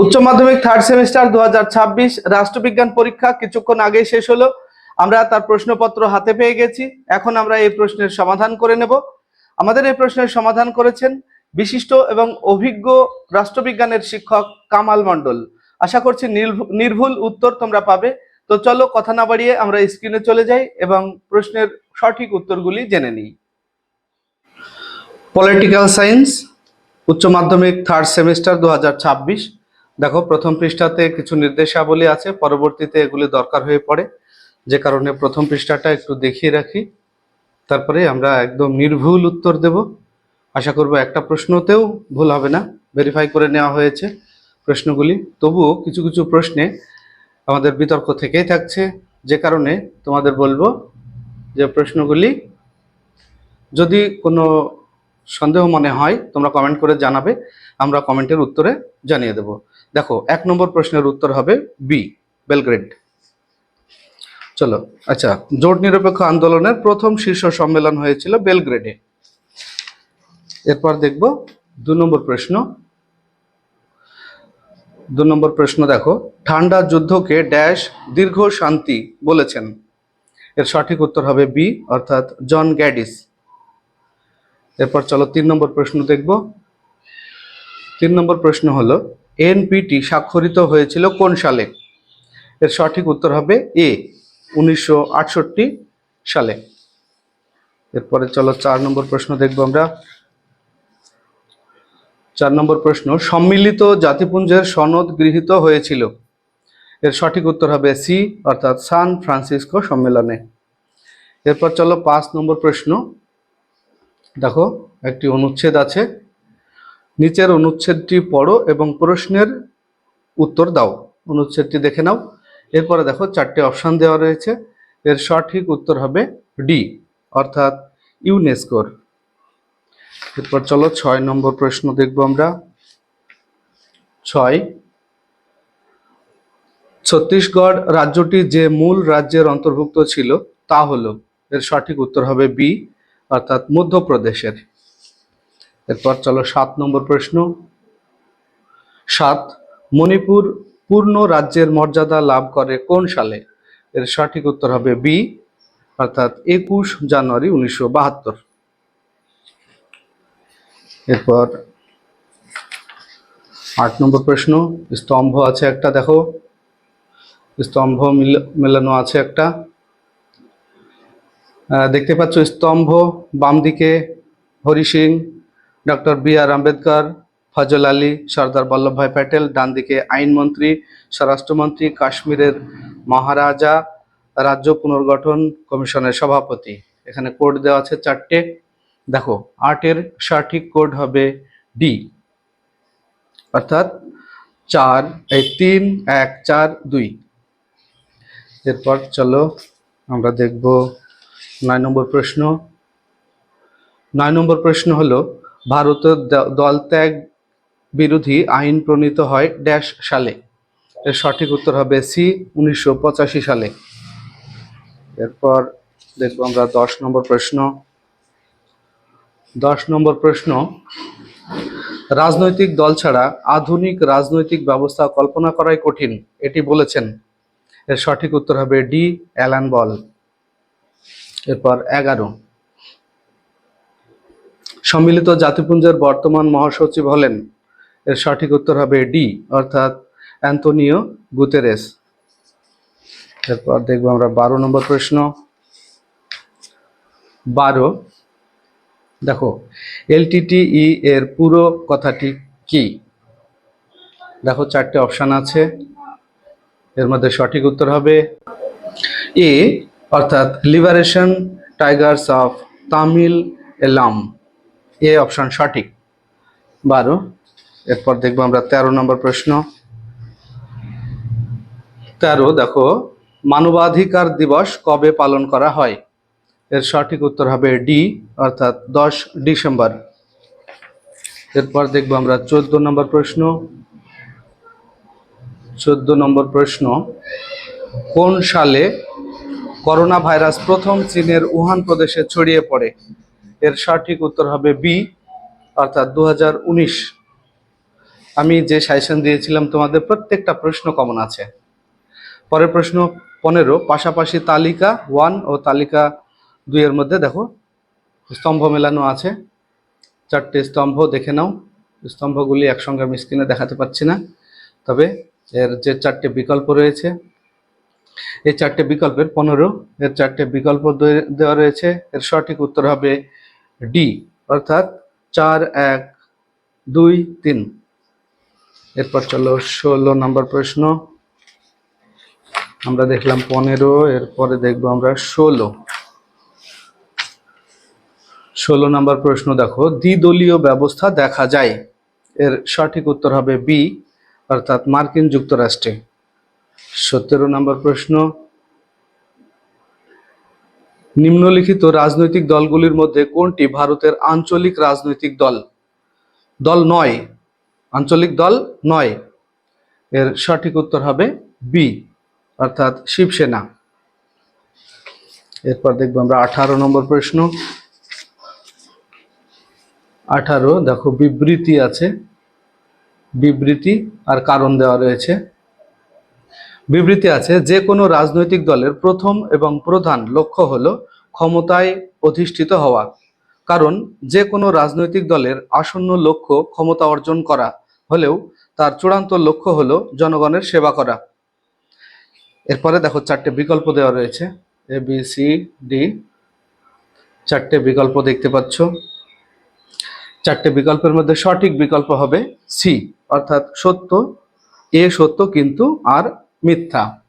উচ্চ মাধ্যমিক third semester দু হাজার ছাব্বিশ রাষ্ট্রবিজ্ঞান পরীক্ষা কিছুক্ষণ আগেই শেষ হলো। আমরা তার প্রশ্নপত্র হাতে পেয়ে গেছি। এখন আমরা এই প্রশ্নের সমাধান করে নেব। আমাদের এই প্রশ্নের সমাধান করেছেন বিশিষ্ট এবং অভিজ্ঞ রাষ্ট্রবিজ্ঞানের শিক্ষক কামাল মণ্ডল। আশা করছি নির্ভু- নির্ভুল উত্তর তোমরা পাবে। তো চলো কথা না বাড়িয়ে আমরা স্ক্রিনে চলে যাই এবং প্রশ্নের সঠিক উত্তরগুলি জেনে নিই। পলিটিক্যাল সায়েন্স উচ্চ মাধ্যমিক থার্ড সেমিস্টার দু হাজার ছাব্বিশ দেখো, প্রথম পৃষ্ঠাতে কিছু নির্দেশাবলী আছে, পরবর্তীতে এগুলি দরকার হয়ে পড়ে। যে কারণে প্রথম পৃষ্ঠাটা একটু দেখিয়ে রাখি। তারপরে আমরা একদম নির্ভুল উত্তর দেব। আশা করব একটা প্রশ্নতেও ভুল হবে না ভেরিফাই করে নেওয়া হয়েছে প্রশ্নগুলি। তবুও কিছু কিছু প্রশ্নে আমাদের বিতর্ক থেকেই থাকছে। যে কারণে তোমাদের বলব যে প্রশ্নগুলি যদি কোনো সন্দেহ মনে হয়, তোমরা কমেন্ট করে জানাবে, আমরা কমেন্টের উত্তরে জানিয়ে দেব। দেখো, এক নম্বর প্রশ্নের উত্তর হবে বি, বেলগ্রেড। চলো আচ্ছা জোট নিরপেক্ষ আন্দোলনের প্রথম শীর্ষ সম্মেলন হয়েছিল বেলগ্রেডে। এরপর দেখব দু নম্বর প্রশ্ন। দু নম্বর প্রশ্ন দেখো, ঠান্ডা যুদ্ধকে ড্যাশ দীর্ঘ শান্তি বলেছেন। এর সঠিক উত্তর হবে বি, অর্থাৎ জন গ্যাডিস। এরপর চলো তিন নম্বর প্রশ্ন দেখব। তিন নম্বর প্রশ্ন হলো এনপিটি স্বাক্ষরিত হয়েছিল কোন সালে? এর সঠিক উত্তর হবে এ, উনিশশো আটষট্টি সালে। এরপরে চলো চার নম্বর প্রশ্ন দেখব আমরা। চার নম্বর প্রশ্ন, সম্মিলিত জাতিপুঞ্জের সনদ গৃহীত হয়েছিল। এর সঠিক উত্তর হবে সি, অর্থাৎ সান ফ্রান্সিসকো সম্মেলনে। এরপর চলো পাঁচ নম্বর প্রশ্ন। দেখো, একটি অনুচ্ছেদ আছে। নিচের অনুচ্ছেদটি পড়ো এবং প্রশ্নের উত্তর দাও। অনুচ্ছেদটি দেখে নাও। এরপরে দেখো চারটে অপশান দেওয়া রয়েছে। এর সঠিক উত্তর হবে ডি, অর্থাৎ ইউনেস্কোর। এরপর চলো ছয় নম্বর প্রশ্ন দেখব আমরা। ছয়, ছত্তিশগড় রাজ্যটি যে মূল রাজ্যের অন্তর্ভুক্ত ছিল তা হলো, এর সঠিক উত্তর হবে বি, অর্থাৎ মধ্যপ্রদেশের। এরপর চলো সাত নম্বর প্রশ্ন। সাত, মণিপুর পূর্ণ রাজ্যের মর্যাদা লাভ করে কোন সালে? এর সঠিক উত্তর হবে বি, অর্থাৎ একুশ জানুয়ারি উনিশশো বাহাত্তর। এরপর আট নম্বর প্রশ্ন, স্তম্ভ আছে একটা, দেখো। স্তম্ভ মিল- মেলানো আছে একটা। দেখতে পাচ্ছ স্তম্ভ বাম দিকে Hari Singh doctor B R Ambedkar, Fazal Ali, Sardar Vallabhbhai Patel ডান দিকে আইনমন্ত্রী স্বরাষ্ট্রমন্ত্রী, কাশ্মীরের মহারাজা, রাজ্য পুনর্গঠন কমিশনের সভাপতি। এখানে কোড দেওয়া আছে চারটে। দেখো, আটের সঠিক কোড হবে ডি। অর্থাৎ চার, এই তিন, এক, চার, দুই। এরপর চলো আমরা দেখব নয় নম্বর প্রশ্ন। নয় নম্বর প্রশ্ন হলো ভারতের দ- দল ত্যাগ বিরোধী আইন প্রণীত হয় ড্যাশ সালে। এর সঠিক উত্তর হবে সি, উনিশশো পঁচাশি সালে। এরপর দেখব আমরা দশ নম্বর প্রশ্ন। দশ নম্বর প্রশ্ন, রাজনৈতিক দল ছাড়া আধুনিক রাজনৈতিক ব্যবস্থা কল্পনা করাই কঠিন, এটি বলেছেন। এর সঠিক উত্তর হবে ডি, অ্যালান বল। এরপর এগারো। সম্মিলিত জাতিপুঞ্জের বর্তমান মহাসচিব হলেন। এর সঠিক উত্তর হবে ডি, অর্থাৎ অ্যান্তোনিও গুতেরেস। এরপর দেখব আমরা বারো নম্বর প্রশ্ন। বারো, দেখো এলটিটিই এর পুরো কথাটি কি? দেখো, চারটে অপশান আছে। এর মধ্যে সঠিক উত্তর হবে এ, অর্থাৎ লিবারেশন টাইগার্স অফ তামিল এলাম। এ অপশান সঠিক। বারো, এরপর দেখব আমরা তেরো নম্বর প্রশ্ন। তেরো, দেখো, মানবাধিকার দিবস কবে পালন করা হয়? এর সঠিক উত্তর হবে ডি, অর্থাৎ দশ ডিসেম্বর। এরপর দেখব আমরা চোদ্দ নম্বর প্রশ্ন। চোদ্দ নম্বর প্রশ্ন, কোন সালে করোনা ভাইরাস প্রথম চীনের উহান প্রদেশে ছড়িয়ে পড়ে? এর সঠিক উত্তর হবে বি, অর্থাৎ দু হাজার উনিশ। আমি যে সাজেশন দিয়েছিলাম, তোমাদের প্রত্যেকটা প্রশ্ন কমন আছে। পরের প্রশ্ন পনেরো, পাশাপাশি তালিকা ওয়ান ও তালিকা দুইয়ের মধ্যে দেখো, স্তম্ভ মেলানো আছে। চারটে স্তম্ভ, দেখে নাও। স্তম্ভগুলি একসঙ্গে আমি স্ক্রিনে দেখাতে পাচ্ছি না। তবে এর যে চারটে বিকল্প রয়েছে, এই চারটে বিকল্পের পনেরো, এর চারটে বিকল্প দেওয়া রয়েছে। এর সঠিক উত্তর হবে ডি অর্থাৎ চার, এক, দুই, তিন। এরপর চলো ষোলো নম্বর প্রশ্ন। আমরা দেখলাম পনেরো, এরপরে দেখব আমরা ষোলো। ষোলো নম্বর প্রশ্ন দেখো, দ্বিদলীয় ব্যবস্থা দেখা যায়। এর সঠিক উত্তর হবে বি অর্থাৎ মার্কিন যুক্তরাষ্ট্রে। সতেরো নম্বর প্রশ্ন নিম্নলিখিত রাজনৈতিক দলগুলির মধ্যে কোনটি ভারতের আঞ্চলিক রাজনৈতিক দল? দল নয়। আঞ্চলিক দল নয়। এর সঠিক উত্তর হবে বি অর্থাৎ শিবসেনা। এরপর দেখব আমরা আঠারো নম্বর প্রশ্ন। আঠারো, দেখো, বিবৃতি আছে। বিবৃতি আর কারণ দেওয়া রয়েছে। বিবৃতি আছে, যে কোনো রাজনৈতিক দলের প্রথম এবং প্রধান লক্ষ্য হল ক্ষমতায় অধিষ্ঠিত হওয়া। কারণ, যে কোনো রাজনৈতিক দলের আসন্ন লক্ষ্য ক্ষমতা অর্জন করা হলেও তার চূড়ান্ত লক্ষ্য হলো জনগণের সেবা করা। এরপরে দেখো চারটে বিকল্প দেওয়া রয়েছে। এ বি সি ডি চারটে বিকল্প দেখতে পাচ্ছ। চারটে বিকল্পের মধ্যে সঠিক বিকল্প হবে সি অর্থাৎ সত্য। এ সত্য কিন্তু আর মিথ্যা।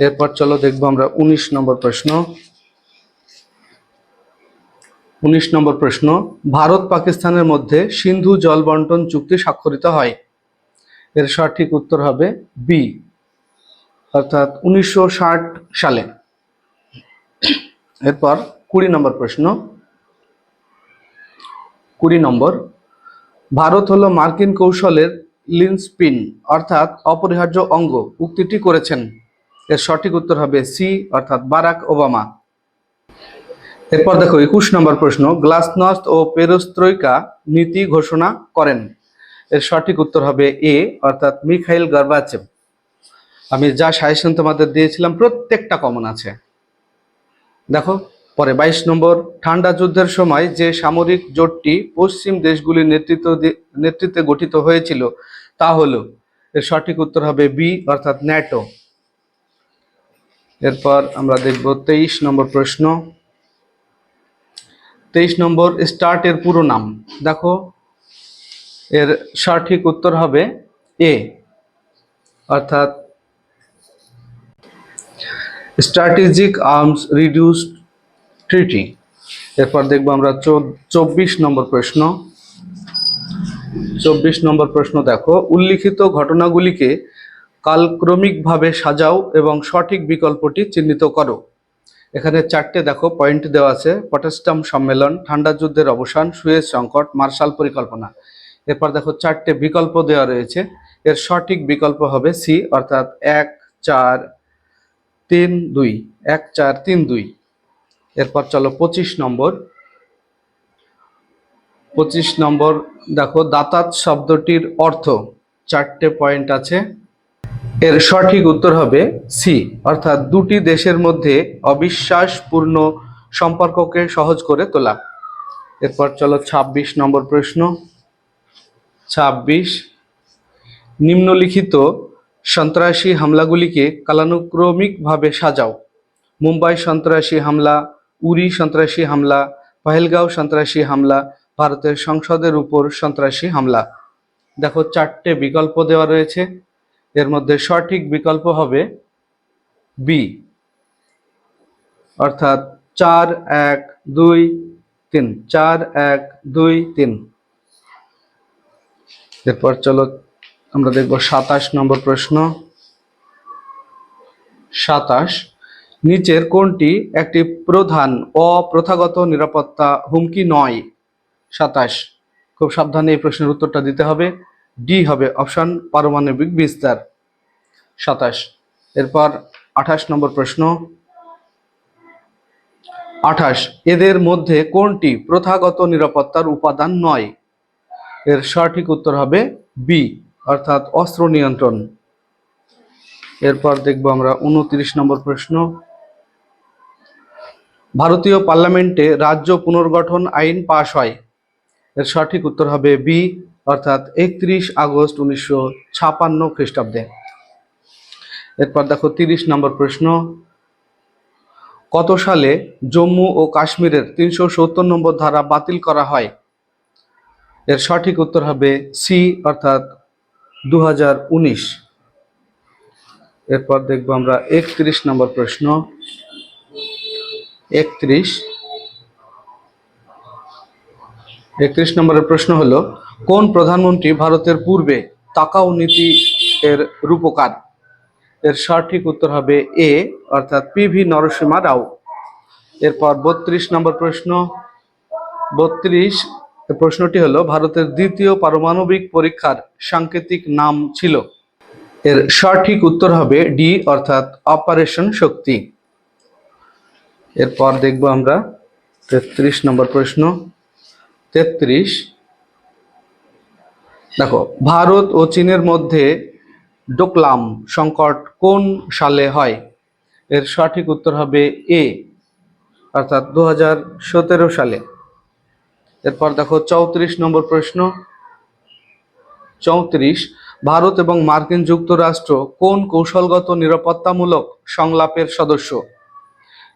এরপর চলো দেখব আমরা উনিশ নম্বর প্রশ্ন। উনিশ নম্বর প্রশ্ন, ভারত পাকিস্তানের মধ্যে সিন্ধু জল বন্টন চুক্তি স্বাক্ষরিত হয়। এর সঠিক উত্তর হবে বি অর্থাৎ উনিশশো ষাট সালে। এরপর কুড়ি নম্বর প্রশ্ন। কুড়ি নম্বর, ভারত হলো মার্কিন কৌশলের লিনস্পিন অর্থাৎ অপরিহার্য অঙ্গ উক্তিটি করেছেন। এর সঠিক উত্তর হবে সি অর্থাৎ বারাক ওবামা। এরপর দেখো, একুশ নম্বর প্রশ্ন গ্লাসনস্ট ও পেরোস্ত্রৈকা নীতি ঘোষণা করেন। এর সঠিক উত্তর হবে এ অর্থাৎ মিখাইল গার্বাচেভ। আমি যা সাজেশন তোমাদের দিয়েছিলাম, প্রত্যেকটা কমন আছে। দেখো পরে বাইশ নম্বর, ঠান্ডা যুদ্ধের সময় যে সামরিক জোটটি পশ্চিম দেশগুলির নেতৃত্ব নেতৃত্বে গঠিত হয়েছিল, তা হল, এর সঠিক উত্তর হবে বি অর্থাৎ ন্যাটো এরপর আমরা দেখব তেইশ নম্বর প্রশ্ন। তেইশ নম্বর স্টার্টের পুরো নাম। দেখো, এর সঠিক উত্তর হবে এ অর্থাৎ স্ট্র্যাটেজিক আর্মস রিডিউসড ট্রিটি এরপর দেখব আমরা চব্বিশ নম্বর প্রশ্ন। চব্বিশ নম্বর প্রশ্ন দেখো, উল্লিখিত ঘটনাগুলিকে কালক্রমিকভাবে সাজাও এবং সঠিক বিকল্পটি চিহ্নিত করো। এখানে চারটে দেখো পয়েন্ট দেওয়া আছে। পটেস্টাম সম্মেলন, ঠান্ডা যুদ্ধের অবসান, সুয়েজ সংকট, মার্শাল পরিকল্পনা। এরপর দেখো, চারটে বিকল্প দেওয়া রয়েছে। এর সঠিক বিকল্প হবে সি অর্থাৎ এক চার তিন দুই। এক চার তিন দুই। এরপর চলো পঁচিশ নম্বর। পঁচিশ নম্বর, দেখো দাতাত শব্দটির অর্থ, চারটে পয়েন্ট আছে। এর সঠিক উত্তর হবে সি অর্থাৎ দুটি দেশের মধ্যে অবিশ্বাসপূর্ণ সম্পর্ককে সহজ করে তোলা। এরপর চলো ২৬ নম্বর প্রশ্ন। ২৬ নিম্নলিখিত সন্ত্রাসী হামলাগুলিকে কালানুক্রমিকভাবে সাজাও। মুম্বাই সন্ত্রাসী হামলা উরি সন্ত্রাসী হামলা, পহেলগাঁও সন্ত্রাসী হামলা, ভারতের সংসদের উপর সন্ত্রাসী হামলা। দেখো, চারটে বিকল্প দেওয়া রয়েছে। এর মধ্যে সঠিক বিকল্প হবে বি। অর্থাৎ চার, এক, দুই, তিন। চার, এক, দুই, তিন। এরপর চলো, আমরা দেখব সাতাশ নম্বর প্রশ্ন। সাতাশ। নিচের কোনটি একটি প্রধান অপ্রথাগত নিরাপত্তা হুমকি নয়। সাতাশ। খুব সাবধানে এই প্রশ্নের উত্তরটা দিতে হবে। ডি হবে অপশন পারমাণবিক বিস্তার। সাতাশ। এরপর আঠাশ নম্বর প্রশ্ন। আঠাশ। এদের মধ্যে কোনটি প্রথাগত নিরাপত্তার উপাদান নয়? এর সঠিক উত্তর হবে বি, অর্থাৎ অস্ত্র নিয়ন্ত্রণ। এরপর দেখব আমরা উনত্রিশ নম্বর প্রশ্ন। ভারতীয় পার্লামেন্টে রাজ্য পুনর্গঠন আইন পাশ হয়। এর সঠিক উত্তর হবে বি, অর্থাৎ একত্রিশ আগস্ট উনিশশো ছাপান্ন খ্রিস্টাব্দে। এরপর দেখো তিরিশ নম্বর প্রশ্ন। কত সালে জম্মু ও কাশ্মীরের তিনশো সত্তর নম্বর ধারা বাতিল করা হয়? এর সঠিক উত্তর হবে সি, অর্থাৎ দু হাজার উনিশ। এরপর দেখব আমরা একত্রিশ নম্বর প্রশ্ন। একত্রিশ। একত্রিশ নম্বরের প্রশ্ন হলো, কোন প্রধানমন্ত্রী ভারতের পূর্বে তাকাও নীতি এর রূপকার? এর সঠিক উত্তর হবে এ, অর্থাৎ পিভি নরসিমা রাও। এরপর বত্রিশ নম্বর প্রশ্ন। বত্রিশ প্রশ্নটি হলো, ভারতের দ্বিতীয় পারমাণবিক পরীক্ষার সাংকেতিক নাম ছিল। এর সঠিক উত্তর হবে ডি, অর্থাৎ অপারেশন শক্তি। এরপর দেখব আমরা তেত্রিশ নম্বর প্রশ্ন। তেত্রিশ। দেখো, ভারত ও চীনের মধ্যে ডোকলাম সংকট কোন সালে হয়? এর সঠিক উত্তর হবে এ, অর্থাৎ দু হাজার সতেরো সালে। এরপর দেখো, চৌত্রিশ নম্বর প্রশ্ন। চৌত্রিশ, ভারত এবং মার্কিন যুক্তরাষ্ট্র কোন কৌশলগত নিরাপত্তামূলক সংলাপের সদস্য?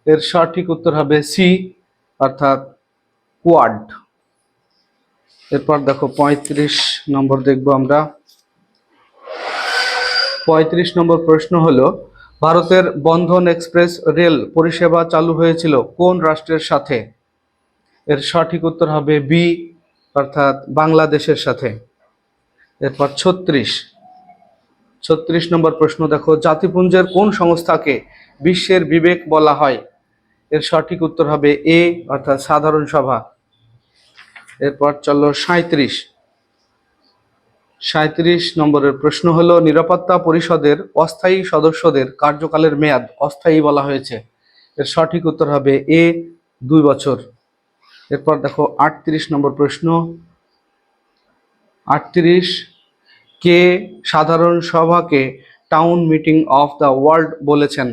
এর সঠিক উত্তর হবে সি অর্থাৎ কোয়াড এরপর দেখো পঁয়ত্রিশ নম্বর দেখব আমরা। পঁয়ত্রিশ নম্বর প্রশ্ন হলো, ভারতের বন্ধন এক্সপ্রেস রেল পরিষেবা চালু হয়েছিল কোন রাষ্ট্রের সাথে? এর সঠিক উত্তর হবে বি অর্থাৎ বাংলাদেশের সাথে। এরপর ছত্রিশ। ছত্রিশ নম্বর প্রশ্ন দেখো, জাতিপুঞ্জের কোন সংস্থাকে বিশ্বের বিবেক বলা হয়? এর সঠিক উত্তর হবে এ, অর্থাৎ সাধারণ সভা। এরপর চলো সাঁত্রিশ সাঁত্রিশ নম্বরের প্রশ্ন হলো, নিরাপত্তা পরিষদের অস্থায়ী সদস্যদের কার্যকালের মেয়াদ অস্থায়ী বলা হয়েছে। এর সঠিক উত্তর হবে এ, দুই বছর। এরপর দেখো, আটত্রিশ নম্বর প্রশ্ন। আটত্রিশ, কে সাধারণ সভাকে town meeting of the world বলেছেন?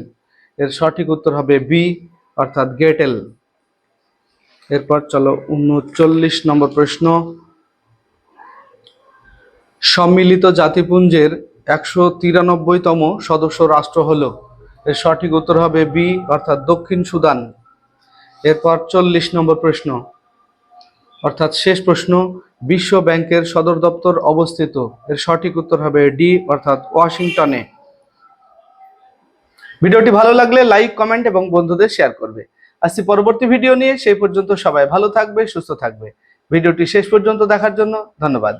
এর সঠিক উত্তর হবে বি অর্থাৎ গেটেল। এরপর চলো উনচল্লিশ নম্বর প্রশ্ন। সম্মিলিত জাতিপুঞ্জের একশো তিরানব্বইতম সদস্য রাষ্ট্র হলো। এর সঠিক উত্তর হবে বি, অর্থাৎ দক্ষিণ সুদান। এরপর চল্লিশ নম্বর প্রশ্ন। অর্থাৎ শেষ প্রশ্ন, বিশ্ব ব্যাংকের সদর দপ্তর অবস্থিত। এর সঠিক উত্তর হবে ডি, অর্থাৎ ওয়াশিংটনে। ভিডিওটি ভালো লাগলে লাইক কমেন্ট এবং বন্ধুদের শেয়ার করবে। আসছি পরবর্তী ভিডিও নিয়ে, সেই পর্যন্ত সবাই ভালো থাকবে, সুস্থ থাকবে। ভিডিওটি শেষ পর্যন্ত দেখার জন্য ধন্যবাদ।